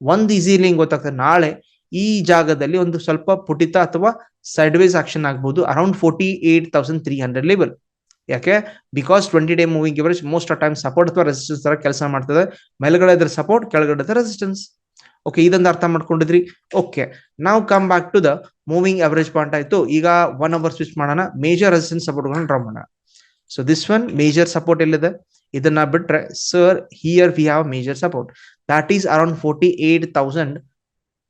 A: ಒಂದು easily ಗೊತ್ತಾಗ್ತದೆ. ನಾಳೆ ಈ ಜಾಗದಲ್ಲಿ ಒಂದು ಸ್ವಲ್ಪ ಪುಟಿತ ಅಥವಾ ಸೈಡ್ವೇಸ್ ಆಕ್ಷನ್ ಆಗ್ಬಹುದು around forty eight thousand three hundred level ಯಾಕೆ? Because twenty day moving average most of time support ಅಥವಾ ರೆಸಿಸ್ಟೆನ್ಸ್ ತರ ಕೆಲಸ ಮಾಡ್ತದೆ. ಮೇಲ್ಗಡೆ ಇದ್ರೆ ಸಪೋರ್ಟ್ ಕೆಳಗಡೆ ಇದ್ರೆ ರೆಸಿಸ್ಟೆನ್ಸ್ ಓಕೆ ಇದೊಂದು ಅರ್ಥ ಮಾಡ್ಕೊಂಡಿದ್ರಿ? ಓಕೆ ನಾವು come back to the moving average point ಆಯ್ತು. ಈಗ ಒನ್ ಅವರ್ ಸ್ವಿಚ್ ಮಾಡೋಣ. ಮೇಜರ್ ರೆಸಿಸ್ಟೆನ್ಸ್ ಸಪೋರ್ಟ್ ಡ್ರಾ ಮಾಡೋಣ. So this one major support ಎಲ್ಲಿದೆ? ಇದನ್ನ ಬಿಟ್ರೆ sir here we have major support that is around forty eight thousand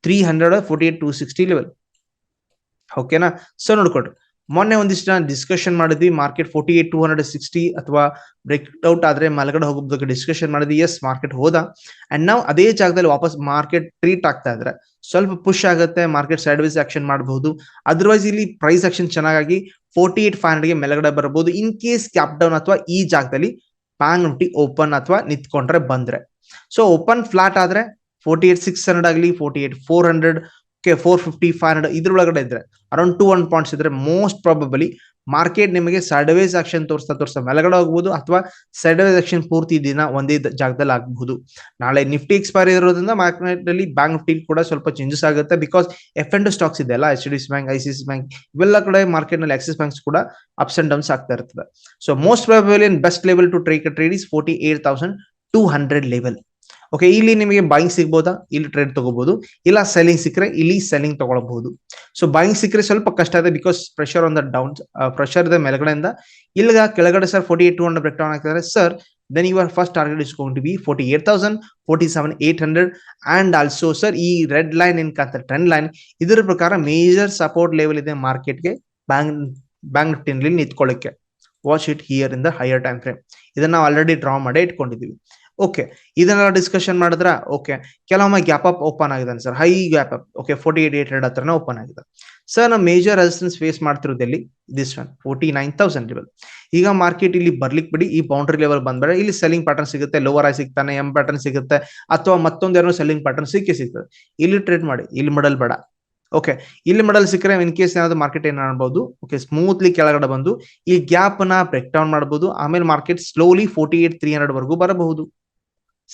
A: three hundred forty eight two sixty level ಓಕೆನಾ so ನೋಡ್ಕೊಡ್ರಿ ಮೊನ್ನೆ ಒಂದಿಷ್ಟು discussion ಮಾಡಿದ್ವಿ market forty eight two hundred sixty ಅಥವಾ break out ಆದ್ರೆ ಮಲಗಡೆ ಹೋಗೋದಕ್ಕೆ ಡಿಸ್ಕಷನ್ ಮಾಡಿದ್ವಿ ಎಸ್ ಮಾರ್ಕೆಟ್ ಹೋದ. ಅಂಡ್ ನಾವು ಅದೇ ಜಾಗದಲ್ಲಿ ವಾಪಸ್ ಮಾರ್ಕೆಟ್ ಟ್ರೀಟ್ ಆಗ್ತಾ ಇದ್ರೆ. ಸ್ವಲ್ಪ ಪುಷ್ ಆಗುತ್ತೆ ಮಾರ್ಕೆಟ್ ಸೈಡ್ ವೈಸ್ ಆಕ್ಷನ್ ಮಾಡಬಹುದು. ಅದರ್ವೈಸ್ ಇಲ್ಲಿ ಪ್ರೈಸ್ ಆಕ್ಷನ್ ಚೆನ್ನಾಗಿ ಫೋರ್ಟಿ ಏಟ್ ಫೈವ್ ಹಂಡ್ರೆಡ್ಗೆ ಮೆಲಗಡೆ ಬರಬಹುದು. ಇನ್ ಕೇಸ್ ಕ್ಯಾಪ್ ಡೌನ್ ಅಥವಾ ಈ ಜಾಗದಲ್ಲಿ ಪ್ಯಾಂಗ್ ಓಪನ್ ಅಥವಾ ನಿಂತ್ಕೊಂಡ್ರೆ ಬಂದ್ರೆ. ಸೊ ಓಪನ್ ಫ್ಲಾಟ್ ಆದ್ರೆ ಫೋರ್ಟಿ ಏಟ್ ಸಿಕ್ಸ್ ಹಂಡ್ರೆಡ್ ಆಗಲಿ ಫೋರ್ಟಿ ಏಟ್ ಫೋರ್ ಹಂಡ್ರೆಡ್ ಕೆ ಫೋರ್ ಫಿಫ್ಟಿ ಫೈವ್ ಹಂಡ್ರೆಡ್ ಇದ್ರೊಳಗಡೆ ಇದ್ರೆ ಅರೌಂಡ್ ಟೂ ಒನ್ ಪಾಯಿಂಟ್ಸ್ ಇದ್ರೆ ಮೋಸ್ಟ್ ಪ್ರಾಬಬಲಿ ಮಾರ್ಕೆಟ್ ನಿಮಗೆ ಸೈಡ್ವೇಸ್ ಆಕ್ಷನ್ ತೋರಿಸ್ತಾ ತೋರಿಸ್ತಾ ಮೆಲಗಡೆ ಹೋಗ್ಬೋದು ಅಥವಾ ಸೈಡ್ವೇಸ್ ಆಕ್ಷನ್ ಪೂರ್ತಿ ದಿನ ಒಂದೇ ಜಾಗದಲ್ಲಿ ಆಗಬಹುದು. ನಾಳೆ ನಿಫ್ಟಿ ಎಕ್ಸ್ಪೈರ್ ಇರೋದ್ರಿಂದ ಮಾರ್ಕೆಟ್ನಲ್ಲಿ ಬ್ಯಾಂಕ್ ನಿಫ್ಟಿ ಕೂಡ ಸ್ವಲ್ಪ ಚೇಂಜಸ್ ಆಗುತ್ತೆ ಬಿಕಾಸ್ ಎಫ್ ಅಂಡ್ ಸ್ಟಾಕ್ಸ್ ಇದೆ ಅಲ್ಲ H D C bank I C C bank ಇವೆಲ್ಲ ಕಡೆ ಮಾರ್ಕೆಟ್ನಲ್ಲಿ ಆಕ್ಸಿಸ್ ಬ್ಯಾಂಕ್ಸ್ ಕೂಡ ಅಪ್ಸ್ ಅಂಡ್ ಡೌನ್ಸ್ ಆಗ್ತಾ ಇರ್ತದೆ. So most probably best level to track trade is forty eight thousand two hundred level okay ಇಲ್ಲಿ ನಿಮಗೆ ಬಾಯಿಂಗ್ ಸಿಗ್ಬೋದಾ? ಇಲ್ಲಿ ಟ್ರೇಡ್ ತಗೋಬಹುದು ಇಲ್ಲ ಸೆಲ್ಲಿಂಗ್ ಸಿಕ್ಕರೆ ಇಲ್ಲಿ ಸೆಲ್ಲಿಂಗ್ ತಗೊಳ್ಬಹುದು. ಸೊ ಬಾಯಿಂಗ್ ಸಿಕ್ಕರೆ ಸ್ವಲ್ಪ ಕಷ್ಟ ಇದೆ because pressure on the down pressure ಇದೆ ಮೇಲ್ಗಡೆಯಿಂದ. ಇಲ್ಲಿಗ ಕೆಳಗಡೆ sir forty eight two hundred break down ಆಗ್ತಿದ್ದಾರೆ sir then your first target is going be forty eight thousand forty seven eight hundred and also sir ಈ red line ಏನ್ ಕಾಂತ trend line ಇದರ ಪ್ರಕಾರ ಮೇಜರ್ ಸಪೋರ್ಟ್ ಲೆವೆಲ್ ಇದೆ ಮಾರ್ಕೆಟ್ಗೆ bank bank ನಿಫ್ಟಿನಲ್ಲಿ ನಿಂತ್ಕೊಳ್ಳಕ್ಕೆ. Watch it here in the higher time frame ಇದನ್ನ ನಾವು ಆಲ್ರೆಡಿ ಡ್ರಾ ಮಾಡೇ ಇಟ್ಕೊಂಡಿದೀವಿ ಓಕೆ ಇದನ್ನೆಲ್ಲ ಡಿಸ್ಕಷನ್ ಮಾಡಿದ್ರ? ಓಕೆ ಕೆಲವೊಮ್ಮೆ ಗ್ಯಾಪ್ ಅಪ್ ಓಪನ್ ಆಗಿದೆ sir high gap up okay forty eight eight hundred ಹತ್ರನೇ ಓಪನ್ ಆಗಿದೆ. ಸರ್ ನಾವು major resistance face ಮಾಡ್ತಿರೋದಲ್ಲಿ? This one forty nine thousand level ಈಗ ಮಾರ್ಕೆಟ್ ಇಲ್ಲಿ ಬರ್ಲಿಕ್ಕೆ ಬಿಡಿ. ಈ ಬೌಂಡ್ರಿ ಲೆವೆಲ್ ಬಂದ್ಬೇಡ ಇಲ್ಲಿ ಸೆಲ್ಲಿಂಗ್ ಪ್ಯಾಟರ್ನ್ ಸಿಗುತ್ತೆ. ಲೋವರ್ ಆಗಿ ಸಿಗ್ತಾನೆ ಎಂ ಪ್ಯಾಟರ್ನ್ ಸಿಗುತ್ತೆ. ಅಥವಾ ಮತ್ತೊಂದೇನೋ ಸೆಲ್ಲಿಂಗ್ ಪ್ಯಾಟರ್ನ್ ಸಿಕ್ಕೇ ಸಿಗ್ತದೆ. ಇಲ್ಲಿ ಟ್ರೇಡ್ ಮಾಡಿ. ಇಲ್ಲಿ ಮಾಡಲ್ ಬೇಡ. ಓಕೆ ಇಲ್ಲಿ ಮಾಡಲ್ ಸಿಕ್ಕರೆ ಇನ್ ಕೇಸ್ ಏನಾದ್ರು ಮಾರ್ಕೆಟ್ ಏನ್ ಮಾಡ್ಬೋದು? ಓಕೆ ಸ್ಮೂತ್ಲಿ ಕೆಳಗಡೆ ಬಂದು ಈ ಗ್ಯಾಪ್ನ ಬ್ರೇಕ್ ಡೌನ್ ಮಾಡಬಹುದು ಆಮೇಲೆ market slowly forty eight three hundred ವರೆಗೂ ಬರಬಹುದು.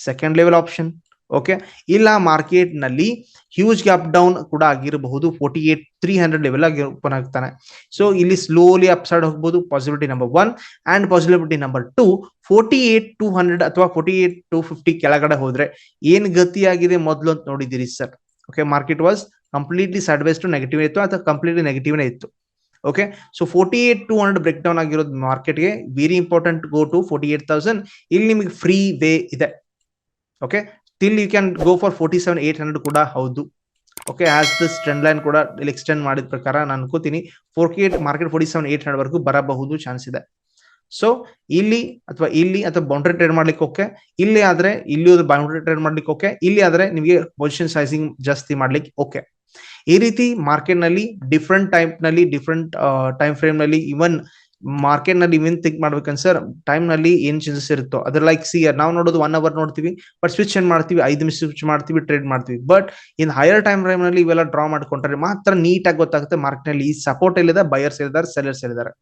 A: ಸೆಕೆಂಡ್ ಲೆವೆಲ್ ಆಪ್ಷನ್ ಓಕೆ ಇಲ್ಲ ಮಾರ್ಕೆಟ್ನಲ್ಲಿ ಹ್ಯೂಜ್ ಅಪ್ ಡೌನ್ ಕೂಡ ಆಗಿರಬಹುದು. Forty eight three hundred level ಆಗಿ ಓಪನ್ ಆಗ್ತಾನೆ. ಸೊ ಇಲ್ಲಿ ಸ್ಲೋಲಿ ಅಪ್ ಸೈಡ್ ಹೋಗಬಹುದು possibility number one and possibility number two forty eight two hundred ಅಥವಾ ಫೋರ್ಟಿ ಏಟ್ ಟೂ ಫಿಫ್ಟಿ ಕೆಳಗಡೆ ಹೋದ್ರೆ ಏನ್ ಗತಿಯಾಗಿದೆ ಮೊದಲು ಅಂತ ನೋಡಿದಿರಿ sir. Okay market was completely sideways to negative ಇತ್ತು ಅಥವಾ ಕಂಪ್ಲೀಟ್ಲಿ ನೆಗೆಟಿವ್ನೇ ಇತ್ತು. Okay so forty eight two hundred break down ಆಗಿರೋದು ಮಾರ್ಕೆಟ್ಗೆ very important go to forty eight thousand ಇಲ್ಲಿ ನಿಮಗೆ ಫ್ರೀ ವೇ ಇದೆ. Okay till you can go for forty seven eight hundred ಕೂಡ ಹೌದು. Okay as this trend line ಕೂಡ ಇಲ್ಲಿ extend ಮಾಡಿದ ಪ್ರಕಾರ ನಾನು ಅನ್ಕೋತೀನಿ four eight market forty seven eight hundred ವರೆಗೂ ಬರಬಹುದು ಚಾನ್ಸ್ ಇದೆ. ಸೊ ಇಲ್ಲಿ ಅಥವಾ ಇಲ್ಲಿ ಅಥವಾ ಬೌಂಡ್ರಿ ಟ್ರೇಡ್ ಮಾಡ್ಲಿಕ್ಕೆ ಓಕೆ ಇಲ್ಲಿ ಆದ್ರೆ, ಇಲ್ಲಿ ಬೌಂಡ್ರಿ ಟ್ರೇಡ್ ಮಾಡ್ಲಿಕ್ಕೆ ಓಕೆ ಇಲ್ಲಿ ಆದ್ರೆ ನಿಮಗೆ ಪೊಸಿಷನ್ ಸೈಸಿಂಗ್ ಜಾಸ್ತಿ ಮಾಡ್ಲಿಕ್ಕೆ ಓಕೆ ಈ ರೀತಿ ಮಾರ್ಕೆಟ್ನಲ್ಲಿ ಡಿಫ್ರೆಂಟ್ ಟೈಪ್ನಲ್ಲಿ ಡಿಫ್ರೆಂಟ್ ಟೈಮ್ ಫ್ರೇಮ್ನಲ್ಲಿ ಇವನ್ ಮಾರ್ಕೆಟ್ನಲ್ಲಿ ಇವನ್ ಥಿಂಕ್ ಮಾಡ್ಬೇಕಂತ ಸರ್ ಟೈಮ್ನಲ್ಲಿ ಏನ್ ಚೇಂಜಸ್ ಇರುತ್ತೋ, ಅದ್ರ ಲೈಕ್ ಸಿ ನಾವು ನೋಡೋದು ಒನ್ ಅವರ್ ನೋಡ್ತೀವಿ ಬಟ್ ಸ್ವಿಚ್ ಏನ್ ಮಾಡ್ತೀವಿ, ಐದು ನಿಮಿಷ ಸ್ವಿಚ್ ಮಾಡ್ತೀವಿ ಟ್ರೇಡ್ ಮಾಡ್ತೀವಿ. ಬಟ್ ಇನ್ ಹೈಯರ್ ಟೈಮ್ ಫ್ರೇಮ್ನಲ್ಲಿ ಇವೆಲ್ಲ ಡ್ರಾ ಮಾಡ್ಕೊಂಡ್ರೆ ಮಾತ್ರ ನೀಟ್ ಆಗಿ ಗೊತ್ತಾಗುತ್ತೆ ಮಾರ್ಕೆಟ್ನಲ್ಲಿ ಈ ಸಪೋರ್ಟ್ ಎಲ್ಲಿದೆ ಬಯರ್ಸ್ ಎಲ್ಲಿದ್ದಾರೆ ಸೆಲ್ಲರ್ಸ್ ಎಲ್ಲಿದ್ದಾರೆ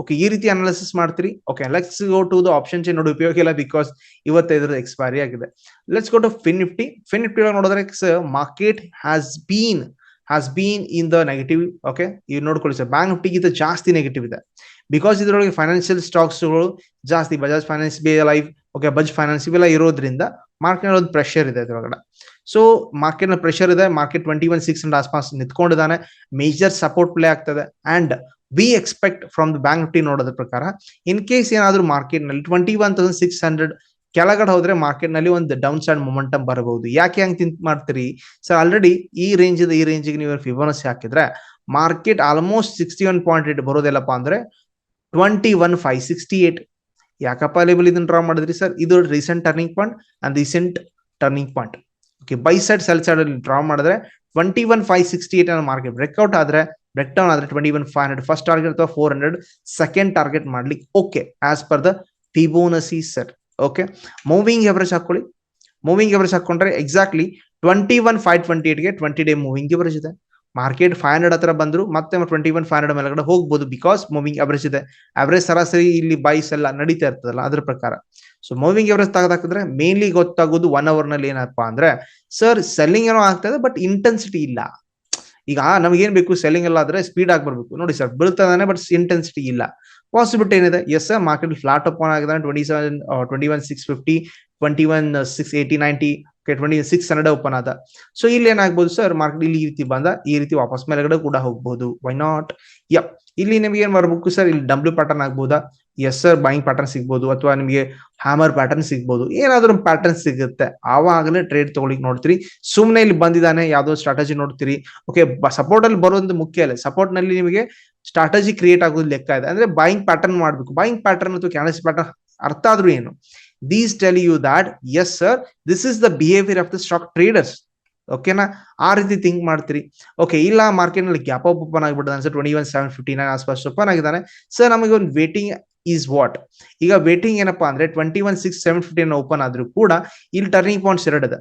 A: ಓಕೆ ಈ ರೀತಿ ಅನಾಲಿಸಿಸ್ ಮಾಡ್ತೀರಿ. Okay let's go to the option chain ನೋಡಿ, ಉಪಯೋಗ ಇಲ್ಲ ಬಿಕಾಸ್ ಇವತ್ತೈದರ ಎಕ್ಸ್ಪೈರಿ ಆಗಿದೆ. Let's go to Fin Nifty Fin Nifty ನೋಡಿದ್ರೆ market has been has been in the negative okay ಇವ್ ನೋಡ್ಕೊಳ್ಳಿ ಸರ್ ಬ್ಯಾಂಕ್ ನಿಫ್ಟಿಗಿಂತ ಜಾಸ್ತಿ ನೆಗೆಟಿವ್ ಇದೆ. ಬಿಕಾಸ್ ಇದರೊಳಗೆ ಫೈನಾನ್ಷಿಯಲ್ ಸ್ಟಾಕ್ಸ್ಗಳು ಜಾಸ್ತಿ Bajaj finance B life okay Bajaj finance ಇವೆಲ್ಲ ಇರೋದ್ರಿಂದ ಮಾರ್ಕೆಟ್ ಒಂದು ಪ್ರೆಷರ್ ಇದೆ ಇದರೊಳಗಡೆ. ಸೊ ಮಾರ್ಕೆಟ್ನ ಪ್ರೆಷರ್ ಇದೆ market twenty one six and ಆಸ್ಪಾಸ್ ನಿಂತ್ಕೊಂಡಿದ್ದಾನೆ ಮೇಜರ್ ಸಪೋರ್ಟ್ ಪ್ಲೇ ಆಗ್ತದೆ. And we expect from the bank Nifty ನೋಡೋದ್ರ ಪ್ರಕಾರ ಇನ್ ಕೇಸ್ ಏನಾದ್ರೂ ಮಾರ್ಕೆಟ್ನಲ್ಲಿ twenty one thousand six hundred ಕೆಳಗಡೆ ಹೋದ್ರೆ ಮಾರ್ಕೆಟ್ನಲ್ಲಿ ಒಂದು ಡೌನ್ ಸೈಡ್ ಮೊಮೆಂಟಮ್ ಬರಬಹುದು. ಯಾಕೆ ಹಂಗ್ ತಿಂಕ್ ಮಾಡ್ತೀರಿ? ಸರ್ ಆಲ್ರೆಡಿ ಈ ರೇಂಜ್ ಈ ರೇಂಜಿಗೆ ನೀವು ಫಿಬೋನಸ್ ಹಾಕಿದ್ರೆ market almost sixty one point eight ಬರೋದಿಲ್ಲಪ್ಪ ಅಂದ್ರೆ twenty one five sixty eight ಯಾಕಪ್ಪ ಲೇಬಲ್ ಇದನ್ನ ಡ್ರಾ ಮಾಡಿದ್ರಿ ಸರ್ ಇದು recent turning point and recent turning point okay buy side sell side ಅಲ್ಲಿ ಡ್ರಾ ಮಾಡಿದ್ರೆ twenty one five sixty eight ಅನ್ನೋ market breakout ಆದ್ರೆ break down ಆದ್ರೆ twenty one five hundred first target ಅಥವಾ four hundred second target ಮಾಡ್ಲಿಕ್ಕೆ okay as per the Fibonacci sir okay moving average ಹಾಕೊಳ್ಳಿ moving average ಹಾಕೊಂಡ್ರೆ exactly twenty one five twenty ಏಟ್ಗೆ twenty day moving average ಇದೆ. Market five hundred ಹತ್ರ ಬಂದ್ರು ಮತ್ತೆ twenty one five hundred ಮೇಲ್ಗಡೆ ಹೋಗ್ಬೋದು because moving average ಇದೆ. ಅವರೇಜ್ ಸರಾಸರಿ ಇಲ್ಲಿ ಬೈಸ್ ಎಲ್ಲ ನಡೀತಾ ಇರ್ತದಲ್ಲ ಅದ್ರ ಪ್ರಕಾರ. ಸೊ ಮೂವಿಂಗ್ ಎವರೇಜ್ ತೆಗೆದಾಕಿದ್ರೆ ಮೇನ್ಲಿ ಗೊತ್ತಾಗೋದು ಒನ್ ಅವರ್ನಲ್ಲಿ ಏನಪ್ಪಾ ಅಂದ್ರೆ ಸರ್ ಸೆಲ್ಲಿಂಗ್ ಏನೋ ಆಗ್ತದೆ ಬಟ್ ಇಂಟೆನ್ಸಿಟಿ ಇಲ್ಲ. ಈಗ ನಮ್ಗೆ ಏನ್ ಬೇಕು? ಸೆಲ್ಲಿಂಗ್ ಎಲ್ಲ ಆದ್ರೆ ಸ್ಪೀಡ್ ಆಗಿ ಬರ್ಬೇಕು. ನೋಡಿ ಸರ್ ಬೀಳ್ತದಾನೆ ಬಟ್ ಇಂಟೆನ್ಸಿಟಿ ಇಲ್ಲ. ಪಾಸಿಬಿಲಿಟಿ ಏನಿದೆ? Yes sir market flat open ಆಗಿದೆ. Twenty seven twenty one six fifty twenty one six eighty ninety twenty six hundred open ಆದ ಸೊ ಇಲ್ಲಿ ಏನಾಗ್ಬೋದು ಸರ್ ಮಾರ್ಕೆಟ್ ಇಲ್ಲಿ ಈ ರೀತಿ ಬಂದ, ಈ ರೀತಿ ವಾಪಸ್ ಮೇಲೆಗಡೆ ಕೂಡ ಹೋಗ್ಬೋದು. ವೈ ನಾಟ್ ಯಪ್ ಇಲ್ಲಿ ನಿಮ್ಗೆ ಏನ್ ಬರ್ಬೇಕು ಸರ್ ಇಲ್ಲಿ ಡಬ್ಲ್ಯೂ ಪ್ಯಾಟರ್ನ್ ಆಗ್ಬೋದಾ? ಎಸ್ ಸರ್ ಬೈಂಗ್ ಪ್ಯಾಟರ್ನ್ ಸಿಗ್ಬೋದು, ಅಥವಾ ನಿಮಗೆ ಹ್ಯಾಮರ್ ಪ್ಯಾಟರ್ನ್ ಸಿಗ್ಬೋದು. ಏನಾದ್ರೂ ಪ್ಯಾಟರ್ನ್ ಸಿಗುತ್ತೆ. ಆವಾಗಲೇ ಟ್ರೇಡ್ ತಗೊಳಿಕ್ ನೋಡ್ತೀರಿ. ಸುಮ್ನೆ ಇಲ್ಲಿ ಬಂದಿದ್ದಾನೆ, ಯಾವ್ದೋ ಸ್ಟ್ರಾಟಜಿ ನೋಡ್ತೀರಿ. ಓಕೆ ಸಪೋರ್ಟ್ ಅಲ್ಲಿ ಬರೋದು ಮುಖ್ಯ ಅಲ್ಲ. ಸಪೋರ್ಟ್ನಲ್ಲಿ ನಿಮಗೆ ಸ್ಟ್ರಾಟಜಿ ಕ್ರಿಯೇಟ್ ಆಗೋದು ಲೆಕ್ಕ ಇದೆ. ಅಂದ್ರೆ ಬೈಂಗ್ ಪ್ಯಾಟರ್ನ್ ಮಾಡ್ಬೇಕು. ಬೈಂಗ್ ಪ್ಯಾಟರ್ನ್ ಅಥವಾ ಕ್ಯಾನಲ್ಸ್ ಪ್ಯಾಟರ್ನ್ ಅರ್ಥ ಆದ್ರೂ ಏನು? These tell you that yes sir this is the behaviour of the stock traders ಓಕೆನಾ ಆ ರೀತಿ ಥಿಂಕ್ ಮಾಡ್ತೀರಿ. ಓಕೆ ಇಲ್ಲ ಮಾರ್ಕೆಟ್ನಲ್ಲಿ gap up open ಆಗಿಬಿಟ್ಟದ sir twenty one seven fifty nine ಆಸ್ಪಾಸ್ open ಆಗಿದ್ದಾನೆ. ಸರ್ ನಮಗೆ ಒಂದು ವೇಟಿಂಗ್ ಈಸ್ ವಾಟ್ ಈಗ ವೇಟಿಂಗ್ ಏನಪ್ಪಾ ಅಂದ್ರೆ twenty one six seven fifty open ಆದ್ರೂ ಕೂಡ ಇಲ್ಲಿ ಟರ್ನಿಂಗ್ ಪಾಯಿಂಟ್ಸ್ ಎರಡು ಇದೆ.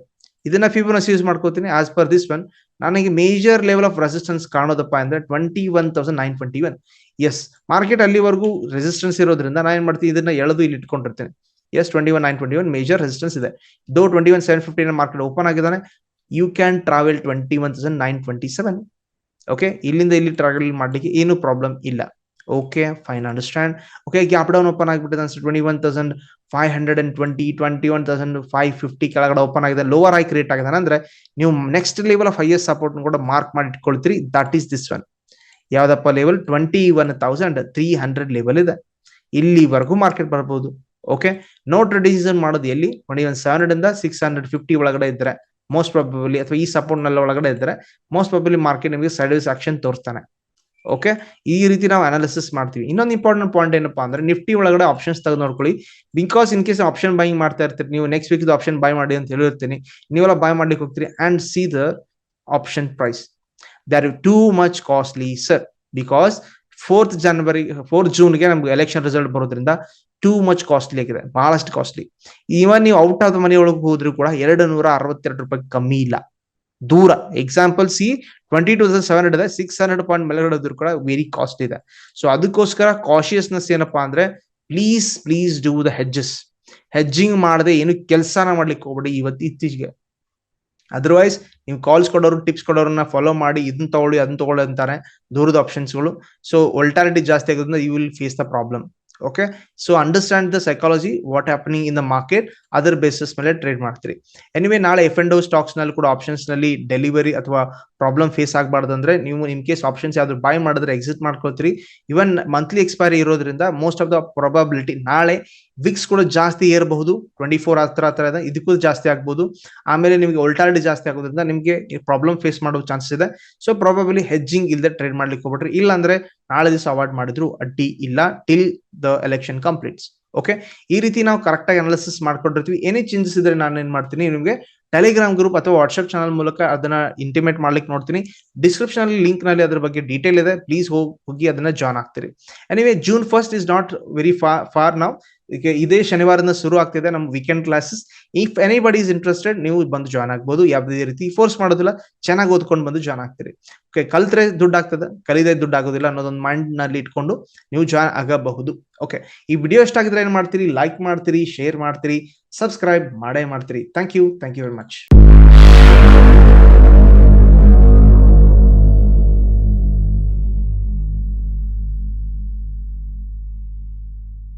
A: ಇದನ್ನ ಫಿಬೋನಸ್ ಯೂಸ್ ಮಾಡ್ಕೋತೀನಿ ಆಸ್ ಪರ್ ದಿಸ್ ಒನ್ ನನಗೆ ಮೇಜರ್ ಲೆವೆಲ್ ಆಫ್ ರೆಸಿಸ್ಟೆನ್ಸ್ ಕಾಣೋದಪ್ಪ ಅಂದ್ರೆ twenty one thousand nine twenty one yes market ಅಲ್ಲಿವರೆಗೂ ರೆಸಿಸ್ಟೆನ್ಸ್ ಇರೋದ್ರಿಂದ ನಾನು ಏನ್ ಮಾಡ್ತೀನಿ? ಇದನ್ನ ಎಳೆದು ಇಲ್ಲಿ ಇಟ್ಕೊಂಡಿರ್ತೇನೆ. Yes twenty one nine twenty one major resistance ಇದೆ. Though twenty one seven fifty market open ಆಗಿದ್ದಾನೆ you can travel twenty one thousand nine twenty seven okay ಇಲ್ಲಿಂದ ಇಲ್ಲಿ ಟ್ರಾವೆಲ್ ಮಾಡ್ಲಿಕ್ಕೆ ಏನು ಪ್ರಾಬ್ಲಮ್ ಇಲ್ಲ. Okay fine understand okay gap down open ಆಗಿಬಿಟ್ಟಿದೆ ಅನ್ಸುತ್ತೆ. Twenty one thousand five hundred and twenty twenty one thousand five fifty ಕೆಳಗಡೆ open ಆಗಿದೆ. Lower ಆಗಿ ಕ್ರಿಯೇಟ್ ಆಗಿದೆ ಅಂದ್ರೆ ನೀವು next level of highest support ಕೂಡ ಮಾರ್ಕ್ ಮಾಡಿ ಇಟ್ಕೊಳ್ತೀರಿ ದಟ್ ಈಸ್ ದಿಸ್ ಒನ್ ಯಾವ್ದಪ್ಪ level twenty one thousand three hundred level ಇದೆ. ಇಲ್ಲಿವರೆಗೂ ಮಾರ್ಕೆಟ್ ಬರ್ಬೋದು. ಓಕೆ ನೋಟ್ ಡಿಸಿಷನ್ ಮಾಡೋದು ಎಲ್ಲಿ? ಒಂದು ಒಂದು ಸೆವೆನ್ ಇಂದ ಸಿಕ್ಸ್ ಹಂಡ್ರೆಡ್ ಫಿಫ್ಟಿ ಒಳಗಡೆ ಇದ್ರೆ ಮೋಸ್ಟ್ ಪ್ರಾಬಬಲಿ ಅಥವಾ ಈ ಸಪೋರ್ಟ್ನಲ್ಲಿ ಒಳಗಡೆ ಇದ್ರೆ ಮೋಸ್ಟ್ ಪ್ರಾಬಲಿ ಮಾರ್ಕೆಟ್ ನಿಮಗೆ ಸೈಡ್ ಆಕ್ಷನ್ ತೋರಿಸ್ತಾನೆ. ಓಕೆ ಈ ರೀತಿ ನಾವು ಅನಾಲಿಸಿಸ್ ಮಾಡ್ತೀವಿ. ಇನ್ನೊಂದು ಇಂಪಾರ್ಟೆಂಟ್ ಪಾಯಿಂಟ್ ಏನಪ್ಪಾ ಅಂದ್ರೆ ನಿಫ್ಟಿ ಒಳಗಡೆ ಆಪ್ಷನ್ಸ್ ತೆಗೆದು ನೋಡ್ಕೊಳ್ಳಿ. Because in case option buying ಮಾಡ್ತಾ ಇರ್ತೀರಿ, ನೀವು ನೆಕ್ಸ್ಟ್ ವೀಕ್ ಆಪ್ಷನ್ ಬೈ ಮಾಡಿ ಅಂತ ಹೇಳಿರ್ತೀನಿ. ನೀವೆಲ್ಲ ಬೈ ಮಾಡ್ಲಿಕ್ಕೆ ಹೋಗ್ತೀರಿ and see the option price they are too much costly sir because fourth January fourth ಜೂನ್ಗೆ ನಮ್ಗೆ ಎಲೆಕ್ಷನ್ ರಿಸಲ್ಟ್ ಬರೋದ್ರಿಂದ ಟೂ ಮಚ್ ಕಾಸ್ಟ್ಲಿ ಆಗಿದೆ, ಬಹಳಷ್ಟು ಕಾಸ್ಟ್ಲಿ ಈವನ್ ನೀವು ಔಟ್ ಆಫ್ ಮನಿ ಒಳಗೆ ಹೋದ್ರು ಕೂಡ ಎರಡು ನೂರ ಅರವತ್ತೆರಡು ರೂಪಾಯಿ ಕಮ್ಮಿ ಇಲ್ಲ. ದೂರ. Example see twenty two thousand seven hundred six hundred point ಮೇಲೆ ಕೂಡ ವೆರಿ ಕಾಸ್ಟ್ ಇದೆ. ಸೊ ಅದಕ್ಕೋಸ್ಕರ ಕಾಶಿಯಸ್ನೆಸ್ ಏನಪ್ಪಾ ಅಂದ್ರೆ please please do the hedges hedging ಮಾಡದೆ ಏನು ಕೆಲಸನ ಮಾಡ್ಲಿಕ್ಕೆ ಹೋಗ್ಬೇಡಿ ಇವತ್ತು ಇತ್ತೀಚೆಗೆ. ಅದರ್ವೈಸ್ ನೀವು ಕಾಲ್ಸ್ ಕೊಡೋರು ಟಿಪ್ಸ್ ಕೊಡೋರನ್ನ ಫಾಲೋ ಮಾಡಿ ಇದನ್ನ ತಗೊಳ್ಳಿ ಅದನ್ನ ತಗೊಳ್ಳಿ ಅಂತಾರೆ ದೂರದ ಆಪ್ಷನ್ಸ್ಗಳು ಸೊ ಒಲ್ಟಾಲಿಟಿ ಜಾಸ್ತಿ ಆಗೋದ್ರಿಂದ you will face the problem okay so understand the psychology what happening in the market other basis ಮೇಲೆ ಟ್ರೇಡ್ ಮಾಡ್ತೀರಿ. ಎನಿವೆ ನಾಳೆ ಎಫ್ ಅಂಡ್ ಸ್ಟಾಕ್ಸ್ನಲ್ಲಿ ಕೂಡ ಆಪ್ಷನ್ಸ್ನಲ್ಲಿ ಡೆಲಿವರಿ ಅಥವಾ ಪ್ರಾಬ್ಲಮ್ ಫೇಸ್ ಆಗಬಾರ್ದು ಅಂದ್ರೆ ನೀವು ಇನ್ ಕೇಸ್ ಆಪ್ಷನ್ಸ್ ಯಾವ್ದು ಬೈ ಮಾಡಿದ್ರೆ ಎಕ್ಸಿಟ್ ಮಾಡ್ಕೊಳ್ತೀರಿ. ಇವನ್ ಮಂತ್ಲಿ ಎಕ್ಸ್ಪೈರಿ ಇರೋದ್ರಿಂದ ಮೋಸ್ಟ್ ಆಫ್ ದ ಪ್ರಾಬಬಿಲಿಟಿ ನಾಳೆ ವಿಕ್ಸ್ ಕೂಡ ಜಾಸ್ತಿ ಏರಬಹುದು. ಟ್ವೆಂಟಿ ಫೋರ್ ಹತ್ರ ಹತ್ರ ಇದೆ. ಇದಕ್ಕೂ ಜಾಸ್ತಿ ಆಗ್ಬೋದು ಆಮೇಲೆ ನಿಮಗೆ ಒಲ್ಟಾಲಿಟಿ ಜಾಸ್ತಿ ಆಗೋದ್ರಿಂದ ನಿಮಗೆ ಪ್ರಾಬ್ಲಮ್ ಫೇಸ್ ಮಾಡೋ ಚಾನ್ಸಸ್ ಇದೆ. ಸೊ ಪ್ರಾಬಬಲಿ ಹೆಜ್ಜಿಂಗ್ ಇಲ್ಲದೆ ಟ್ರೇಡ್ ಮಾಡ್ಲಿಕ್ಕೆ ಹೋಗ್ಬಿಟ್ರಿ. ಇಲ್ಲ ಅಂದ್ರೆ ನಾಳೆ ದಿವಸ ಅವಾರ್ಡ್ ಮಾಡಿದ್ರು ಅಡ್ಡಿ ಇಲ್ಲ till the election completes okay ಈ ರೀತಿ ನಾವು ಕರೆಕ್ಟ್ ಆಗಿ ಅನಾಲಿಸಿಸ್ ಮಾಡ್ಕೊಂಡಿರ್ತೀವಿ. ಏನೇ ಚೇಂಜಸ್ ಇದ್ರೆ ನಾನು ಏನ್ ಮಾಡ್ತೀನಿ, ನಿಮಗೆ ಟೆಲಿಗ್ರಾಮ್ ಗ್ರೂಪ್ ಅಥವಾ ವಾಟ್ಸ್ಆಪ್ ಚಾನಲ್ ಮೂಲಕ ಅದನ್ನ ಇಂಟಿಮೇಟ್ ಮಾಡ್ಲಿಕ್ಕೆ ನೋಡ್ತೀನಿ. ಡಿಸ್ಕ್ರಿಪ್ಷನ್ ಅಲ್ಲಿ ಲಿಂಕ್ನಲ್ಲಿ ಅದ್ರ ಬಗ್ಗೆ ಡೀಟೇಲ್ ಇದೆ. ಪ್ಲೀಸ್ ಹೋಗಿ ಅದನ್ನ join ಆಗ್ತೀರಿ. Anyway June first is not very far far ನಾವು ಇದೇ ಶನಿವಾರದಿಂದ ಶುರು ಆಗ್ತಿದೆ ನಮ್ಮ weekend classes if anybody is interested ನೀವು ಬಂದು ಜಾಯ್ನ್ ಆಗ್ಬೋದು. ಯಾವುದೇ ರೀತಿ ಫೋರ್ಸ್ ಮಾಡೋದಿಲ್ಲ. ಚೆನ್ನಾಗಿ ಓದ್ಕೊಂಡು ಬಂದು ಜಾಯ್ನ್ ಆಗ್ತೀರಿ. ಓಕೆ ಕಲ್ತ್ರೆ ದುಡ್ಡು ಆಗ್ತದೆ? ಕಲಿದೆ ದುಡ್ಡು ಆಗೋದಿಲ್ಲ ಅನ್ನೋದೊಂದು ಮೈಂಡ್ನಲ್ಲಿ ಇಟ್ಕೊಂಡು ನೀವು ಜಾಯ್ನ್ ಆಗಬಹುದು. ಓಕೆ ಈ ವಿಡಿಯೋ ಇಷ್ಟ ಆಗಿದ್ರೆ ಏನ್ ಮಾಡ್ತೀರಿ? ಲೈಕ್ ಮಾಡ್ತೀರಿ ಶೇರ್ ಮಾಡ್ತೀರಿ ಸಬ್ಸ್ಕ್ರೈಬ್ ಮಾಡೇ ಮಾಡ್ತೀರಿ. Thank you thank you very much